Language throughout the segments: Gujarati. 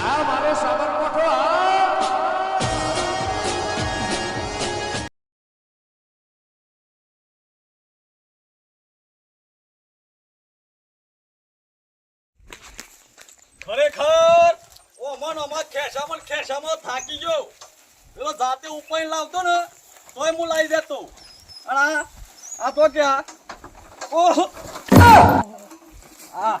આ મારે ખરેખર? ઓમન ઓમન ખેંચામાં ને થાકી ગયો. પેલો જાતે ઉપાઈને લાવતો ને, તોય હું લાવી દેતો. અને આ તો ક્યાં ઓહો! આ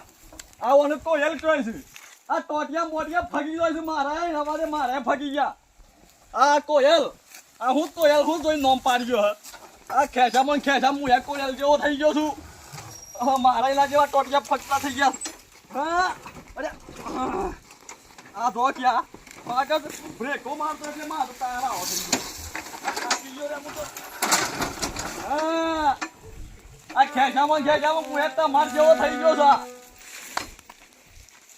આ ઓને તો હેલ્પ છે. આ ટોટિયા મોટિયા ફગી જાય છે મારા હવારે મારે ફગી ગયા. આ કોયલ, આ હું કોયલ, હું જોઈ નોમ પાડી ગયો આ ખેંચામાં ને ખેંચામાં હું કોયલ જેવો થઈ ગયો છું. મારા એના જેવા ટોટિયા ફગતા થઈ ગયા. હા, અરે. આ ધો ક્યાં આગળ બ્રેકો મારતો એટલે મારો તારા આવો થઈ ગયો. આ ગયો ખેંચામાં ખેંચામાં એક તમાર જેવો થઈ ગયો છું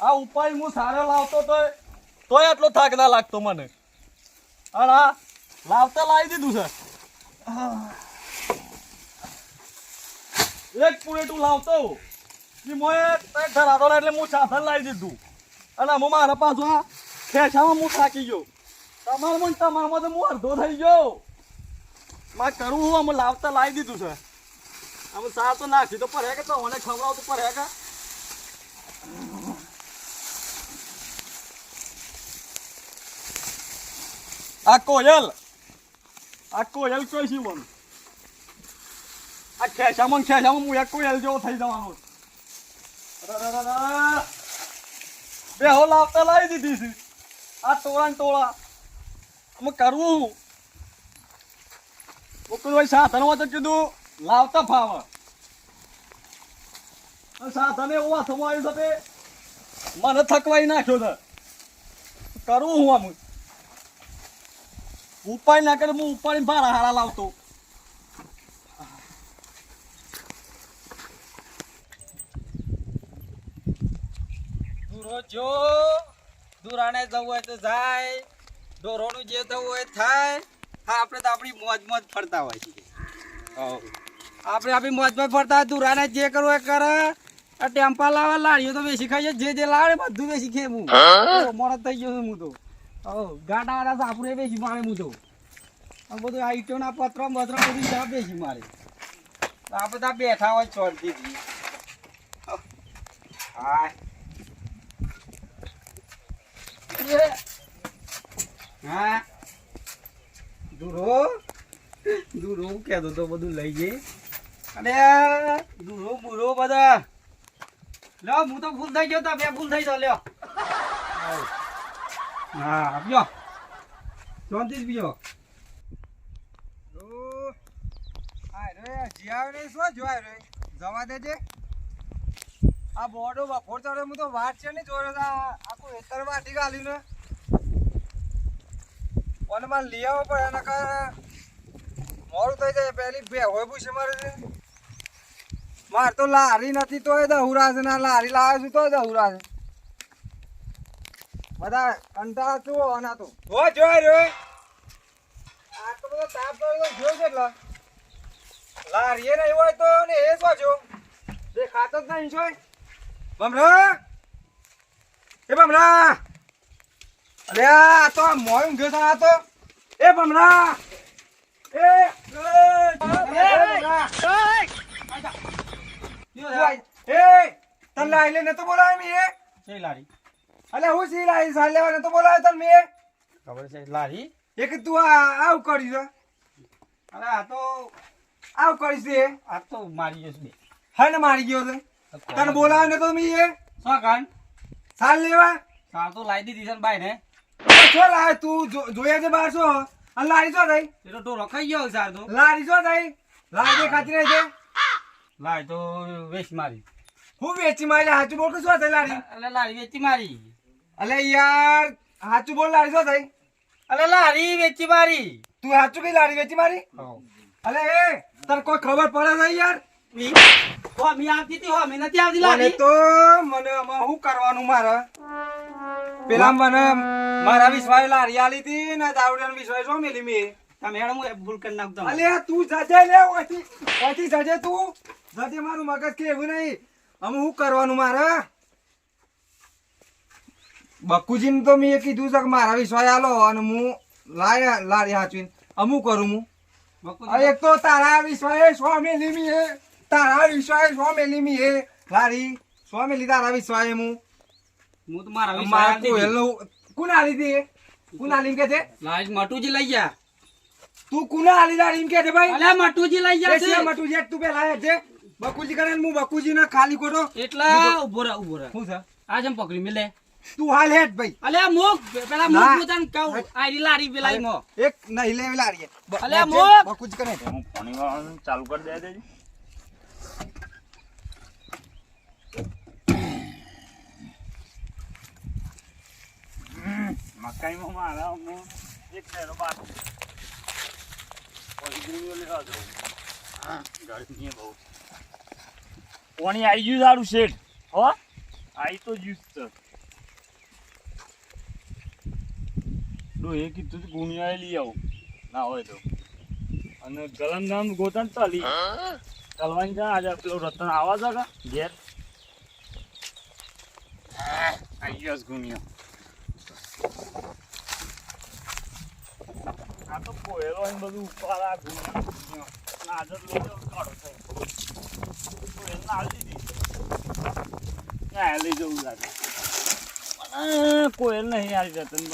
આ. ઉપાય હું સારો લાવતો તો તોય આટલો થાક ના લાગતો મને. અને આ લાવતા લાવી દીધું છે. એક પુરેટું લાવતો એ મોએ તે ધરાતો એટલે હું સાધન લાવી દીધું. અને હું મારા પાછું આ ખેંચામાં હું થાકી ગયો. તમારામાં તમારામાં તો હું અડધો થઈ ગયો. મારે કરવું હું અમે લાવતા લાવી દીધું છે. અમે સાર તો નાખી તો પડે કે તો મને ખવડાવતું પડે કે? આ કોયલ આ કોયલ કોઈ છે મને આ ખેંચામાં ખેંચામાં હું એક કોયલ જેવો થઈ જવાનો. બે હો લાવતા લાવી દીધી છે. આ ટોળા ટોળા. અમે કરવું. કોઈ સાધનમાં તો કીધું, લાવતા ફાવે. સાધન એવું હાથમાં આવ્યું છે મને થકવાઈ નાખ્યો છે. કરવું હું આમ. ઉપાય ના કરે હું ઉપાડીને ભાડા હારા લાવતો. જો દુરાને જવું હોય તો જાય ઢોરોનું જે થવું હોય થાય. હા આપણે તો આપણી મોજ મોજ ફરતા હોય છે. આપણે આપણી મોજ મોજ ફરતા હોય દુરાને જે કરવું હોય કરે. આ ટેમ્પા લાવવા લાડીઓ તો બેસી ખાઈએ જે જે લાવે બધું બેસી ખેમું મોડો થઈ ગયો હું તો. ગાડા વાડા સાપુરે બેસી મારે હું તો. બધું આ ઈંટોના પત્ર પત્ર બધું બેસી મારે. આ બધા બેઠા હોય ચોરથી હા. હા. દૂરો દૂરો કહેતો તો બધું લઈ જઈ. અને દૂરો બુરો બધા. લ્યો, હું તો ફૂલ થઈ ગયો તો, બે થઈ ગયો લ્યો. હા, આપજો. શાંતિ જ બીજો જવા દેજે. આ બોર્ડો બફોર ચડે તો વાત છે ને જોયો આખું હેતર ગાલી ને મને મારે લઈ આવવો પડે એના કારણે મોડું થઈ જાય, પેલી બે હોય પૂછે મારે મારે તો લારી નથી, તોય દહુરા છે ના લારી લાવે છું, તોય દહુરા છે બધા કંટાળા શું આના તો હો જોય રે આ તો બધો તાપ તો જોયો છે એટલે એ નહીં હોય તો ને એ શું જો દેખાતો જ નહીં જોય બમરા એ બમરા અરે આ તો મોય ગયો છે આ તો એ બમરા એ એ, તને લાઈ લે ને તો બોલાય મી એ છે લારી અલે હું સી લારી સાલ લેવાને તો બોલાવે તને મેં? ખબર છે લારી? એક તું આ આવ કરી છે અરે આ તો આવ કરી છે. આ તો મારી જશે બે. હન મારી ગયો છે. તને બોલાવે ને તો મી એ. શું કાન? સાલ લેવા? સાલ તો લાવી દીધી છે ને બાઈ ને છો લાય તું જોયા છે બાર છો? અને લારી છો થઈ એ તો રખાઈ ખાઈ ગયો સાર તો. લારી છો થઈ લારી દે ખાતી રહી છે? લાય તો વેચ મારી. હું વેચી મારી હાચું બોલ કે શું થઈ લારી લારી વેચી મારી. અલે યાર હાચું બોલ લારી શું થઈ? અલે લારી વેચી મારી. તું હાચું કઈ લારી વેચી મારી? અલે એ તને કોઈ ખબર પડે નહીં યાર? હોમી આવતી હતી હોમી નથી આવતી લારી? તો મને આમાં શું કરવાનું મારે? પેલા મને મારા વિશ્વાસ લારી આલી હતી ને દાવડિયાનો વિશ્વાસ જો મેલી મેં? તમે હેડ હું ભૂલ કરી નાખું તમને. અલે તું જજે લે ઓથી ઓથી જજે તું. જજે મારું મગજ કે એવું નહીં. અમે શું કરવાનું મારે? બકુજીને તો મેં કીધું છે કે મારા વિશ્વાસ આલો અને હું લાય લારી હાચવીને. અમુક કરું હું? એક તો તારા વિશ્વાસ સ્વામી લીમી હે. તારા વિશ્વાસ સ્વામી લીમી હે. લારી સ્વામી લીધા તારા વિશ્વાસ હું. હું તો મારા વિશ્વાસ આલી હતી કોણ આલી એમ કે છે? લાજ મટુજી લઈ ગયા. તું કુના આલી લારી એમ કે છે ભાઈ? અલ્યા મટુજી લઈ ગયા છે. મટુજી તું પેલા હે છે બકુજી કરે ને હું બકુજી ને ખાલી ખોટો. એટલા ઊભો રહે ઊભો રહે. શું છે? આ જેમ પકડી મિલે. તું હાલ હેઠ ભાઈ. અલ્યા મુક. પેલા. મુક પોતાને કહું. આરી લારી પેલા ઈમો. એક નહીં લેવી લારી બ- અલ્યા હેઠ મોક. બકુજી કરે. હું પાણી વાળવાનું ચાલુ કરી દે દેજે. મકાઈમાં મારા હું એક નેરો બાકી ઓરિજિનલ લેવા દઉં. હા ગરમી બહુ. પાણી આવી ગયું સારું શેઠ હો? આવી તો જ્યુસ છે. ડોહે કીધું ગુણિયા લઈ આવું. ના હોય તો. અને ગલમ નામ ગોતન ચાલી. તલવાની જા આજે પેલો રતન આવા છે કે? ઘેર? આઈ ગયો છે ગુનિયો આ તો કોયલો ને બધું ઉપર આ. આજે લોચો કાઢો થાય. ના આલી દીધી. ના લઈ જવું લાગે. કોયલ નહીં આવી રતન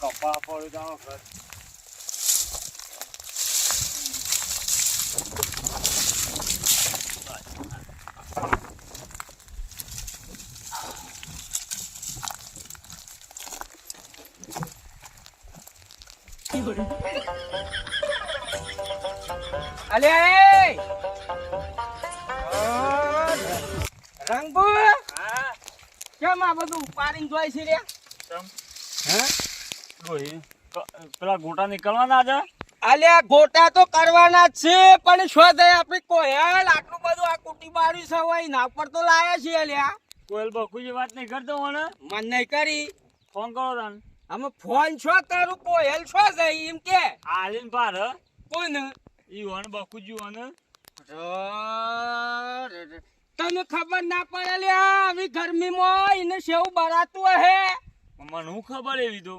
કપા પડ્યું તો આવો એ રંગુ કેમ આ બધું ઉપાડીને જોઈ છે રે. હે? પેલા ગોટા નીકળવાના છે? અલ્યા ગોટા તો કરવાના છે પણ શું થાય આપણી કોયલ આટલું બધું આ કુટી છે હોય ના પર તો લાયા છે અલ્યા કોયલ બકુજી વાત નહીં કરતો મને? મન નહીં કરી. ફોન કરો તને અમે ફોન છો તારું કોયલ છો જાય એમ કે. હાલીન પાર હ. ઈ વન બકુજી તને ખબર ના પડે લ્યા આવી ગરમીમાં એને સેવ બરાતું હે. મને હું ખબર એવી તો?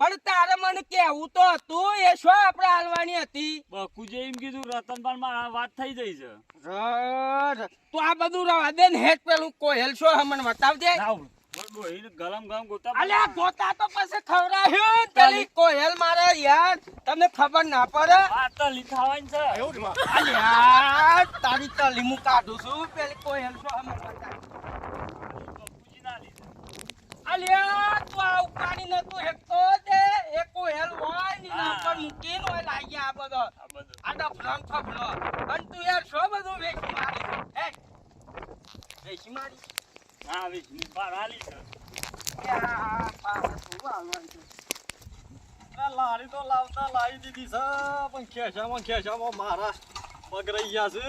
પણ તારે મને કેવું તો હતું એ શો આપણે હાલવાની હતી? બકુજે એમ કીધું રતનપાલમાં વાત થઈ જઈ છે. ર- તો આ બધું રવા દે ને હેઠ પેલું કોહેલ શો મને બતાવજે. ગરમ ગરમ ગોતા અલ્યા ગોતા તો પછી ખવડાવ્યું તલી કોહેલ મારે તમને ખબર ના પડે? આ તો લીથાવાની છે. અલ્યા તારી તલી હું કાઢું છું. પેલી કોઈ હેલ્પ હે અલ્યા તું આ ઉપાડી નતું હેકતો દે એ હેલ હોય ને ના પર હા. મૂકીને હોય લાગી આ બધો. આ ડફરામ ફફડો અને તું યાર છો બધું વેચી મારી. હે? વેચી મારી? ના વીસની બાર આલી છે. યા, પાસ તું આવવાનું લારી તો લાવતા લાવી દીધી છે પણ ખેંચામાં ખેંચામાં મારા પગ રહી ગયા છે.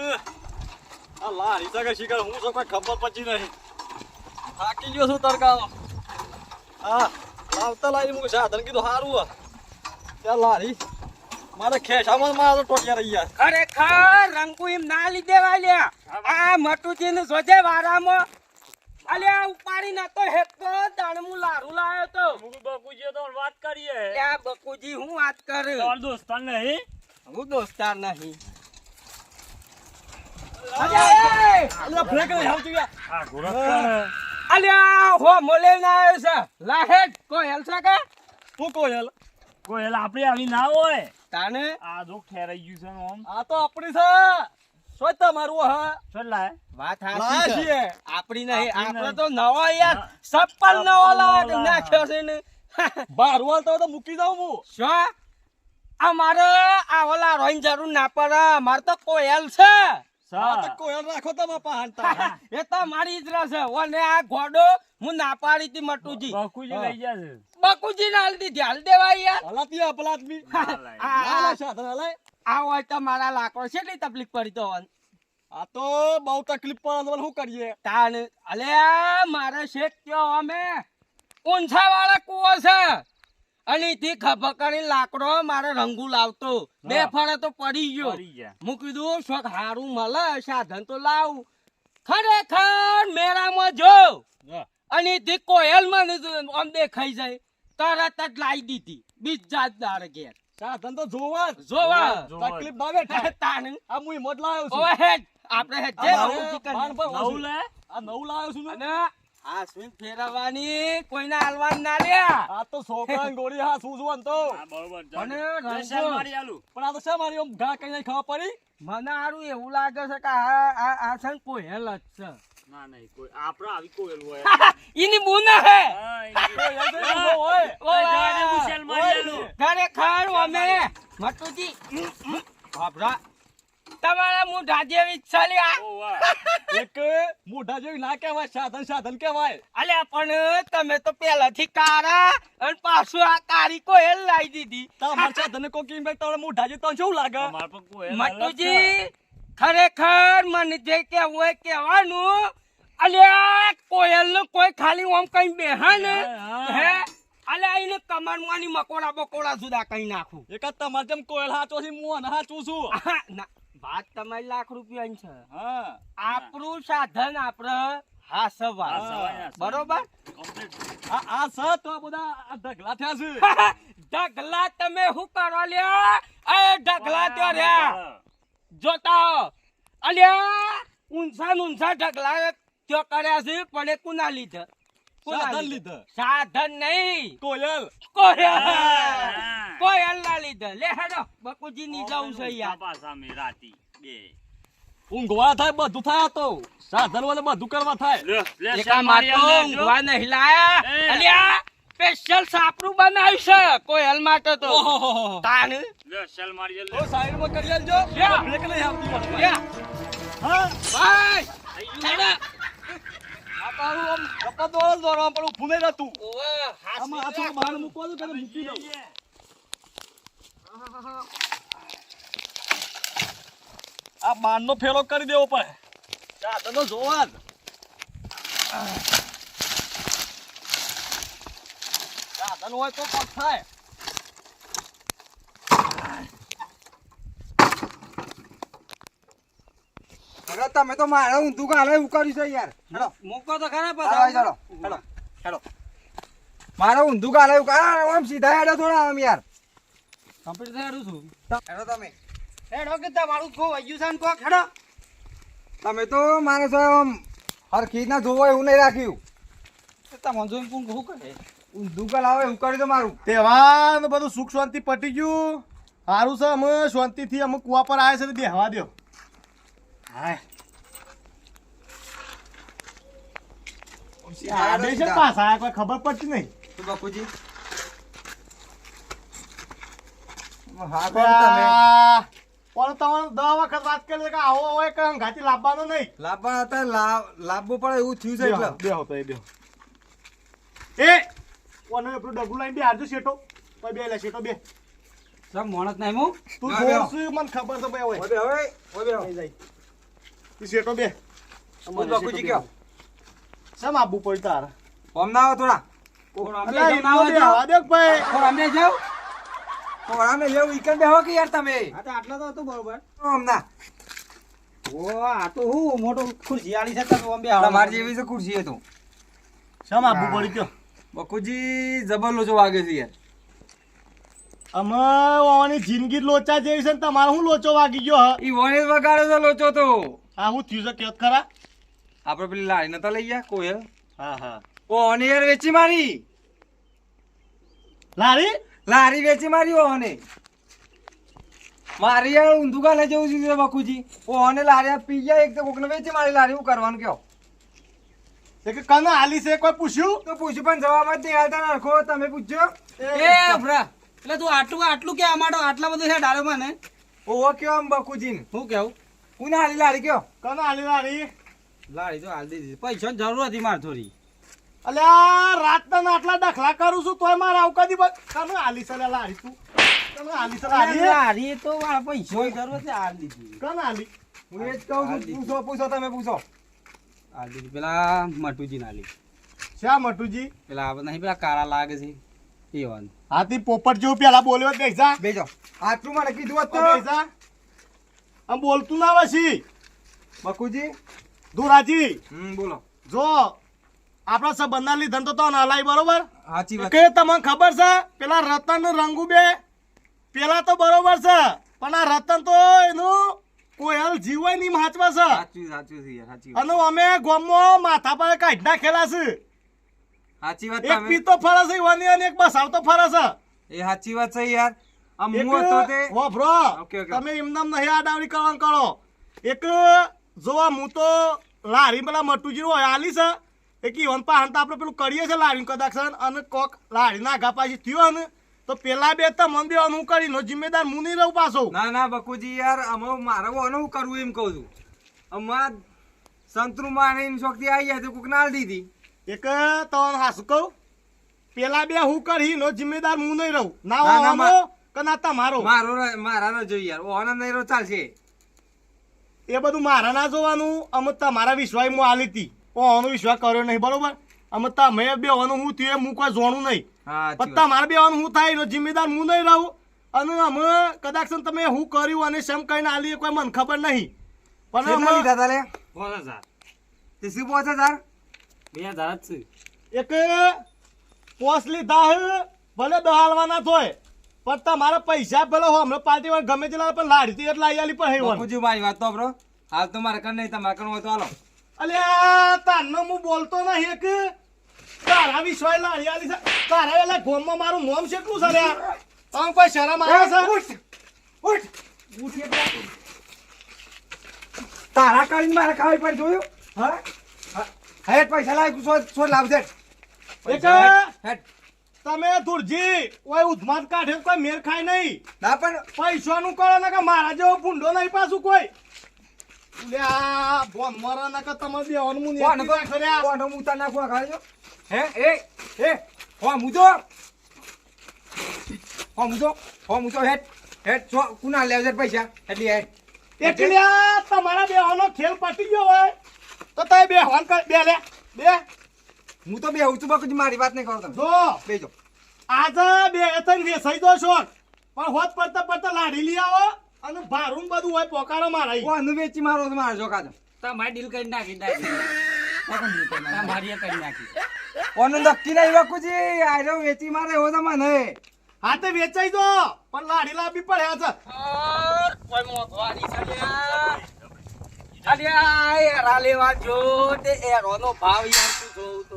આ લારી તો કે શીખર હું તો કોઈ ખબર પછી નહીં. થાકી ગયો છું તડકાનો હા લાવતા લાવી હું સાધન કીધું સારું ત્યાં લારી મારે ખેંચામાં મારા તો ટોટિયા રહી ગયા. ખરેખર રંગુ એમ ના લીધે વાલ્યા. આ મટુજી ને સોજે વારામાં. અલ્યા ઉપાડી નતો હેકતો તાણ હું લારું લાયો તો. મુકુ બકુજી તો વાત કરીએ ત્યાં બકુજી હું વાત કર? તાર દોસ્તાર નહીં? હું દોસ્તાર નહીં. અલ્યા, અલ્યા ફેંક નહીં આવતી આ ગોરખ અલ્યા હો મોલે ના આવ્યો છે. લાહેડ કોઈ હેલસા કે? તું કોયલ કોયલ આપણે આવી ના હોય. તાને આ જો ઠેરાઈ ગયું છે આ તો આપણી છે. શું મારું હા. શું વાત હાચી છે. આપણી નહીં આપણે તો નવો યાર. ના. સપ્પલ નવો લાગ નાખ્યો છે ને. બારું હાલતા હોય તો મૂકી દઉં હું. શું? અમારે આ ઓલા રોઈન જરૂર ના પડે. મારે તો કોયલ છે. કોયલ રાખો તમે પહાણતા એ તો મારી રસ છે. ઓને આ ગોડો હું ના પાડી તી મટુજી. બકુજી લઈ ગયા છે. બકુજી ને હાલ દીધી. હાલ દેવાય યાર. હલાતી આપલા આદમી સાધન હલાય આ હોય તો મારા લાકડો કેટલી તકલીફ પડી તો આ તો બહુ તકલીફ પડે શું કરીએ? તાન અલે મારે શેઠ કયો અમે. ઊંચા વાળા કુવો છે. અને થી ખપકડી લાકડો મારે રંગુ લાવતો. બે ફળે તો પડી ગયો. હું કીધું શોખ હારું મળે સાધન તો લાવું. ખરેખર મેળામાં જો. અને તે કોયલ મને આમ દેખાઈ જાય. તરત જ લાવી દીધી. બીજા જ દાડે ઘેર. સાધન તો જોવા જોવા. તકલીફ ના બેઠા તાન. આ મુઈ મોટ લાવ્યો છું. હેડ. આપણે હેડ. જે નવું લે. આ નવું લાવ્યો છું અને આ સ્વિંગ ફેરવવાની? કોઈને હાલવાન ના લ્યા. આ તો છોકરા ગોળી હા શું શું તો? બરોબર. અને રંગો. મારી આલુ. પણ આ તો શા મારી ઘા કઈ ખબર પડી? મને હારું એવું લાગે છે કે આ આ આ છે ને કોયલ જ છે. ના નહીં કોઈ આપણે આવી કોયલ હોય. બુન હે. અમે. મટુજી બાપરા. તમારા મોઢા જેવી. એક મોઢા જેવી ના કહેવાય સાધન સાધન કહેવાય. અલ્યા પણ તમે તો પહેલાથી કારા અને પાછું આ કારી કોયલ લાવી દીધી. તમારા સાધન કોઈ કીમ ભાઈ તમારા મોઢા જેવું તો શું લાગે. મટુજી ખરેખર મને જે કેવું હોય કેવાનું અલ્યા કોયલનું કોઈ ખાલી આમ કઈ બેહા ને હા, હા. હે? અલ્યા એને કમાનવાની મકોડા બકોડા જુદા કઈ નાખું. એક તમારે જેમ કોયલ હાચો છે હું અને હાચું છું. વાત તમારી લાખ રૂપિયા છે. હા. આપણું સાધન આપણે હાસવા બરોબર. આ સ તો બધા ઢગલા થયા છે. ઢગલા તમે શું કરો લ્યા? એ ઢગલા ત્યાં રહ્યા. જોતા. અલ્યા ને ઊંચા ઢગલા ત્યાં કર્યા છે પણ એ કુના લીધે? સાધન લીધે? સાધન નહીં. કોયલ. કોયલ. કોયલ ના લીધે. લે હેડો બકુજી ની જવું છે યાર પાછા સામે રાતી. બે. ઊંઘવા થાય બધું થાય તો. સાધન વાળે બધું કરવા થાય. એકા જો. ઊંઘવા નહીં લાયા. અલ્યા સ્પેશિયલ સાપરું બનાવ્યું છે. કોયલ માટે તો. તાન શેલ મારી જલ્દી. ઓ સાઈડમાં કરી લેજો. બ્રેક લઈ આવતી હા. ભાઈ. હેડો. આ તારું આમ દોડો આમ ઊભું નહીં રહેતું ઓવે, આમાં આ લે. બહાર મૂકવા દો કે મૂકી દઉં. આ બારનો ફેરો કરી દેવો પડે. સાધનો જોવા જ. સાધન હોય તો કોક થાય? અરે તમે તો મારે ઊંધું ગાલે કર્યું છે યાર. હેડો મૂકો તો ખરા હેડો હેડો હેલો હેલો મારે ઊંધું ગાલે આ આમ સીધા હેડો થોડા આમ યાર. કમ્પ્લીટ થયાડું છું. હેડો તમે. હેડો કે તમારું ખો વજ્યું છે ને કોક હેડો. તમે તો મારે તો આમ હરખી ના જોવો એવું નહીં રાખ્યું. તમને જોઈને કોણ કહું કરે? ગાલ આવે એવું તો મારું. તહેવાર બધું સુખ શાંતિ પટી ગયું. સારું છે અમે શાંતિથી અમે કુવા પર આવ્યા છે તો બેહવા દો ને પાછા કોઈ ખબર પડતી નહીં. બાપુજી? હા તમારે દસ વખત વાત કરી કે આવો હોય કે હંગાથી લાવવાનો નહીં. લાભવા હતા લાભ લાભવું પડે એવું થયું છે એટલે. બેહો, બેહો તો એ બેહો. એ કોને આપણું ડગું લઈને બે આજુ શેટો કોઈ બે લે શેટો બે. સબ મોણસ નહીં હું તું હા. જોશું મને ખબર છે ભાઈ હવે હવે હવે જાય. તું શેટો બે. બોલ બાપુજી કયો? સમ આપવું પડ્યું તારે? ઓમ ના આવો થોડા. અલા, એમાં બેહવા દે કે ભાઈ? અમે જાવ કોણ અમે લેવું ઈકન બેહો કે યાર તમે? તો આટલા તો હતું બરોબર. ઓમ ના. ઓ આ તો હું મોટો ખુરશી આલી છે તમે અંબે તમારી જેવી છે ખુરશી એ તો. શેમ આપવું પડી કયો બકુજી જબર લોચો વાગે છે યાર. અમે ઓની જિંદગી લોચા જેવી છે ને તમારે હું લોચો વાગી ગયો હ? ઈ જ વગાડે છે લોચો તો. આ હું થયું છે કેત ખરા? આપણે પેલી લારી નતા લઈ ગયા કોયલ હા? હા ઓ ઓને યાર વેચી મારી. લારી? લારી વેચી મારી ઓને. મારી યાર ઊંધું ગાલે જેવું છે બકુજી. ઓને લારી પી ગયા એક તો કોકને વેચી મારી લારી હું કરવાનું કયો કે કને આલી છે કોઈ પૂછ્યું? તો પૂછ્યું પણ જવાબ જ નહીં આલતા નરખો તમે પૂછજો. એ ભરા એટલે તું આટલું આટલું કે અમારો આટલા બધું છે ડાળો મને ઓવો કયો આમ બકુજી હું કેવું? કોને હાલી લારી કયો? કને આલી લારી? લાડી તો હાલ દીધી. પૈસાની જરૂર હતી મારે થોડી. અલ્યા રાતના ને આટલા દાખલા કરું છું તોય મારા આવું કદી કને હાલી છે લે લારી તું? તમે હાલી છે હાલી લારી? લારી તો મારા પૈસો જરૂર છે આ દીધી. કોણ હાલી હું એ જ કહું છું પૂછો પૂછો તમે પૂછો. આ લીધી પેલા મટુજી ના લીધી શા મટુજી પેલા નહીં પેલા કાળા લાગે છે એ વાંધો હાથી પોપટ જેવું પેલા બોલ્યો જ બેસા બેજો આટલું મને કીધું હતું તો બેસા આમ બોલતું ના પછી બકુજી દુરાજી હમ બોલો જો આપણા સંબંધના લીધન તો તો હલાય બરોબર સાચી વાત કે તમને ખબર છે પેલા રતન રંગુબે પેલા તો બરોબર છે પણ આ રતન તો એનું કોયલ જીવાયની મહાત્મા છે સાચું સાચું છે સાચી અને અમે ગોમો માથા પર કાઢી નાખેલા છે. સાચી વાત એક પીતો ફરે છે ઈવાની અને એક બસાવતો ફરે છે. એ સાચી વાત છે યાર. આ હું હતો તે ઓ ઓકે. તમે એમનામ નહીં આડાવડી કરવાનું કરો. એક જોવા હું તો લારી પેલા મટુજી હોય આલી છે. એક ઈવન પાહન તો આપણે પેલું કરીએ છે લારી કદાચ અને કોક લારી ના ઘા પાછી થયો ને તો પેલા બે તમને અનુ કરી નો જિમ્મેદાર હું નહીં રહું પાછો. ના ના બકુજી યાર અમે મારે અનુ કરવું એમ કહું છું. અમાર સંતરું માની શક્તિ આવી જાય તો કોક નાલ દીધી એક તો હાસ કહું. પેલા બે હું કરી નો જિમ્મેદાર હું નહીં રહું. ના હોવાનો કે ના તમારો. મારો મારા ના જોઈ યાર ઓના નહીં રો ચાલશે. એ બધું મારા ના જોવાનું અમે તમારા વિશ્વાસ હું આલી હતી. ઓનો વિશ્વાસ કર્યો નહીં બરોબર? અમે તમે બેવાનું હું થયું એ હું કોઈ જોણું નહીં. પત્તા પણ તમારે બે હું થાય એનો જિમ્મેદાર હું નહીં રહું. અને અમે કદાચ તમે હું કર્યું અને શેમ કહીને આલી કોઈ મને ખબર નહીં. પણ અમે લીધા તારે પાંચ હજાર. તે શું બે હજાર જ છે. એક પોસ લીધા હે ભલે દહાલવાના થોય પણ તમારા પૈસા પેલો હો હમણાં પાર્ટી વાળા ગમે તેલા પણ લાડી એટલા આઈ આલી પણ હેવન બકુજી મારી વાત તો બ્રો હાલ તો મારે કર નહીં તમારે કરવું હોય તો હાલો. અલ્યા તારનો હું બોલતો નહીં એક. તારા આલી છે. તારા એલા ગોમમાં મારું મોમ કેટલું છે લ્યા? આમ કોઈ શરમ આવે છે? તારા કરીને મારે કાળી પર જોયું? હા? હેડ પૈસા લાવી સો સો એક હેટ. તમે ધુરજી કોઈ ઉધમાત કાઢે કોઈ મેર ખાય નહીં. ના પણ પૈસાનું કરો ને કે મારા જેવો ભૂંડો નહીં પાછું કોઈ. લ્યા બોન મરા ના કે તમે બેવાનું મું કોણ ના કર્યા. કોણ હું તને નાખવા ખાજો હે એ એ હો મુજો. હો મુજો. હો મુજો હેઠ હેઠ સો કુના લેવજે પૈસા. એટલી હેઠ. એટલે તમારા બેવાનો ખેલ પટી ગયો હોય. તો તમે બે હોન કર બે લે બે. હું તો બે હું છું બકુજી મારી વાત નહીં કરો તમે. જો. બેજો આજે બે એતન વેસાઈ દો છો પણ હોત પડતા પડતા લાડી લઈ આવો. અને ભારું બધું હોય પોકારો મારા. કોનું વેચી મારો તો મારો જોકા તમારે ડીલ કરી નાખી નાખી કરી નાખી. કોનું નક્કી નહીં બકુજી આજો વેચી મારે એવો તો મને. હા તે વેચાઈ દો. પણ લાડી લાવવી પડે આ છે કોઈ મોંઘવારી છે અલ્યા એરા લેવા જો તે એરોનો ભાવ યાર તું જોઉં તો?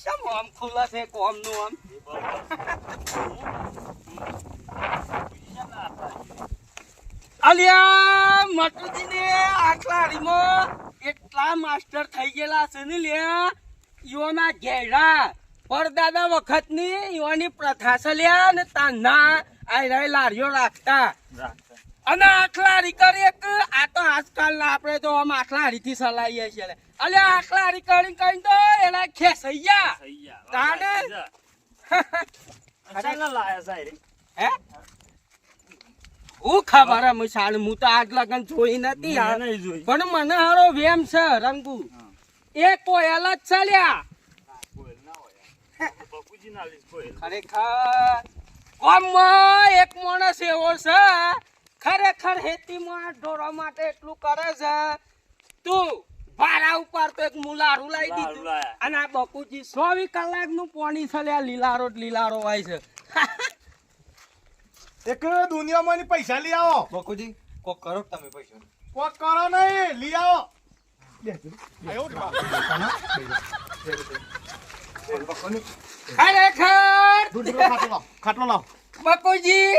શમ આમ ખુલ્લા છે કોમનું આમ? અલ્યા મટુજીને આટલાડીમાં એટલા માસ્ટર થઈ ગયેલા છે ને લ્યા. યોના ઘેડા. પરદાદા વખતની ઈઓની પ્રથા છે લ્યા ને તાના આયરાય લારીઓ રાખતા. અને આખલારી કરી એક આ તો આજકાલ આપણે તો આમ આખલારીથી સલાઈએ છીએ લે. અલ્યા આખલારી કરી કરીને તો એના ખેસાઈ ગયા તાને? લાયા સાહેબ હે? હું ખબર હે હું સાલ હું તો આજ લગન જોઈ નથી જોઈ. પણ મને હારો વેમ છે રંગુ. એ કોયલ જ ખરેખર ગામમાં એક માણસ એવો છે ખરેખર હેતીમાં ઢોરો માટે એટલું કરે છે. તું ભાડા ઉપર તો એક મુલારું લાવી દીધું. અને આ બકુજી ચોવીસ કલાકનું પાણી છે લીલારો જ લીલારો હોય છે. એક દુનિયામાં પૈસા લઈ આવો. બકુજી કોક કરો તમે પૈસા? કોક કરો નહીં લઈ આવો. ખાટલો લાવો. બકુજી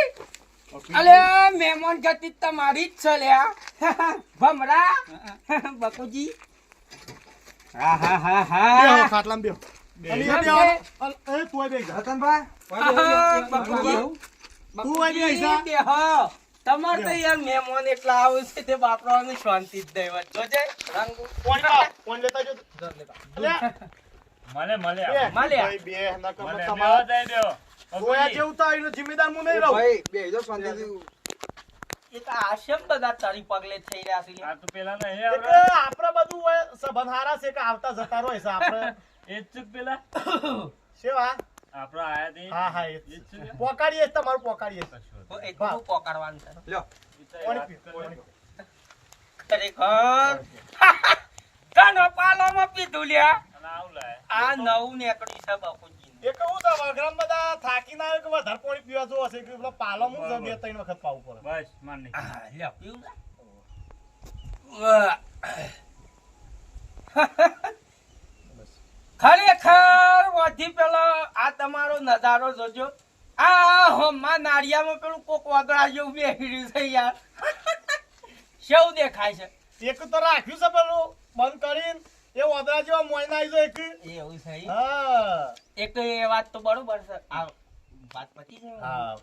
અલે મહેમાન ગતિ તમારી જ છે લ્યા. ભમરા. બકુજી. હા હા હા હા. ખાટલામાં બેહો એ બેહો. બેહો. અલ- એ તું અહીં બેહી જા. રતનભાઈ? તમારે તો યાર મહેમાન એટલા આવે છે તે બાપરાઓને શાંતિ જ દઈ વાત જોજે રંગુ. કોણ લાવો? લેતા જો. અલ્યા, મળે મળે બે. મળ્યા. ભાઈ બે, નકર મળે તમારા- બેહો, દઈ બેહો. જેવું તો એનો જિમ્મેદાર હું નહીં રહું. ભાઈ બેહી શાંતિથી એ તો આશેમ બધા તારી પગલે થઈ રહ્યા છે આ તો પેલા નહીં એટલે આપણે બધું હોય છે કે આવતા જતા રહો છે આપણે. એ જ પેલા. સેવા આપડે આયા તે હા હા પોકાડીએ તમારું પોકાડીએ એટલું પોકાડવાનું છે. લ્યો. પાણી પી, પી. ખરેખર? કાનો પાલોમાં પીધું લ્યા? આ નવું નેકડી છે બાપુજી એ કહું તો વગરામ બધા થાકીને આવે કે વધારે પાણી પીવા જો હશે કે પેલો પાલો હું બે ત્રણ વખત પાવું પડે. બસ માર નહીં. લ્યો. પીવું છે? ખરેખર વધી પેલો આ તમારો નજારો જોજો. આ હોમમાં નાળિયામાં પેલું કોક વગડા જેવું બેહી છે યાર. કેવું દેખાય છે? એક તો રાખ્યું છે પેલું બંધ કરીને. એ ઓદરા જેવા મોયના આવી જાય એક. એવું છે હા. એક એ વાત તો બરોબર છે. આ વાત પતી છે હા.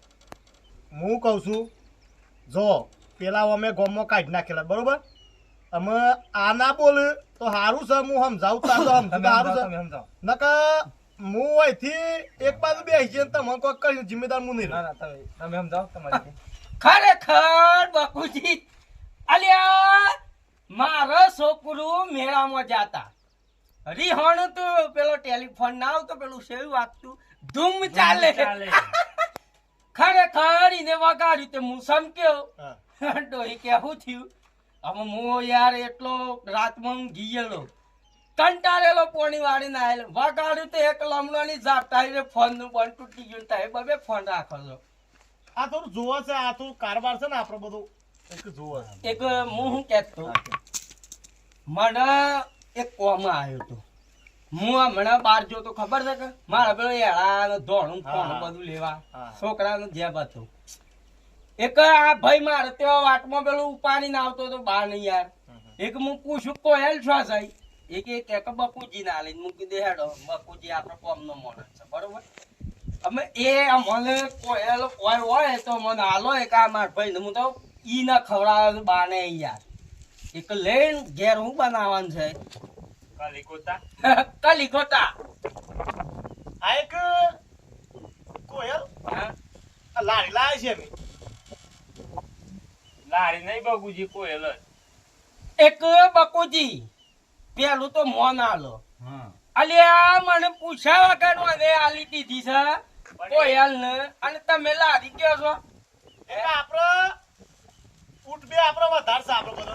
હું કહું છું જો પેલા અમે ગોમમાં કાઢી નાખેલા બરોબર? અમે આ ના બોલ તો સારું છે હું સમજાવું તાર તો સારું છે. નકા હું અહીંથી એક બાજુ બેસી જઈને તમે કોઈ કરી જિમ્મેદાર હું નહીં ના રહું. ના તમે તમે સમજાવો તમારી ખરેખર બાપુજી અલ્યા મારો છોકરું મેળામાં જાતા. રીહણ તો પેલો ટેલિફોન ના આવતો પેલું સેવ વાગતું? ધૂમ ચાલે. ચાલે. ખરેખર એને વગાડ્યું તે હું સમક્યો. ડોહી કે શું થયું? હવે હું યાર એટલો રાતમાં ગીયેલો ગયેલો. કંટાળેલો પોણી વાળીને આવેલો વગાડ્યું તો એક લમણાની જાપતા ફોનનું બંધ તૂટી ગયું થાય બબે ફોન રાખો છો. આ થોડું જોવા છે આ થોડું કારવાર છે ને આપણો બધું. એક જોવા છે. એક હું શું કહેતો? મને એક કોમ આવ્યો હતો. હું હમણાં બહાર જોતો ખબર છે કે? મારા પેલો એળા ધોણું ફોન બધું લેવા. છોકરાનું જેબ હતું. એક આ ભાઈ મારે તેવા વાટમાં પેલું ઉપાડીને આવતો હતો બહાર નહીં યાર. એક હું પૂછું કોયલ છો સાહેબ એક એક કે બકુજી ના લઈને મૂકી દે હેડો. બકુજી આપણો કોમનો મોડલ છે બરોબર? અમે એ મને કોયલ કોઈ હોય તો મને હાલો એક આ માર ભાઈ હું તો ઈ ના ખવડાવે બાને યાર. એક લઈને ઘેર હું બનાવવાનું છે? કલિકોતા કલિકોતા કલી આ એક કોયલ હા? લારી લાવે છે એમ. લારી નહીં બગુજી કોયલ એક બકુજી પેલું તો મોન આલો. અલ્યા મને પૂછ્યા વગર મને આલી દીધી છે. કોયલ ને. અને તમે લારી કયો છો? આપણે ઊંટ બે આપણે વધારે છે આપણે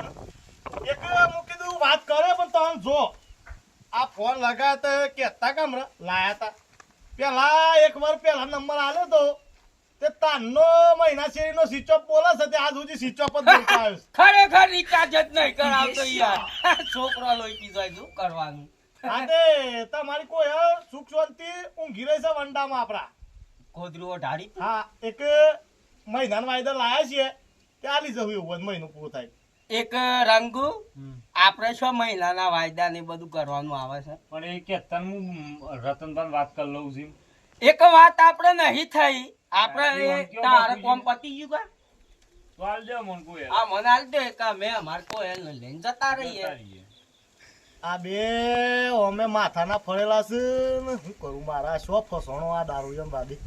એક હું કીધું વાત કરે પણ તમે જો. આ ફોન લગાતા કેતા કામ કેમ લાયા તા? પેલા એક વાર પેલા નંબર આલ્યો તો તે તાનનો મહિના શેરીનો સ્વિચ ઓફ બોલે છે તે આજ સુધી સ્વિચ ઓફ જ બોલતો આવ્યો ખરેખર રિચાર્જ જ નહીં કરાવતો યાર. છોકરો લોહી જાય શું કરવાનું? હા તમારી કોઈ સુખ શાંતિ ઊંઘી રહી છે વંડામાં આપણા. ગોદરું ઢાળી હા એક મહિનાનો વાયદો લાયા છીએ ત્યાં આલી જવું એવું મહિનો પૂરો થાય. એક રંગુ આપણે છ મહિનાના વાયદા ને બધું કરવાનું આવે છે. પણ એ કેતન હું રતનભાઈ વાત કરી લઉં છું એક વાત આપણે નહીં થઈ. કયો તારે કોમ પતી ગયું કા? તો હાલ દે મને કોઈ આ મને હાલ દે કે અમે અમાર કોઈ લઈને જતા રહીએ. આ બે અમે માથાના ફળેલા છે ને શું કરું? મારા શો ફસણો આ દારૂ એમ બાબી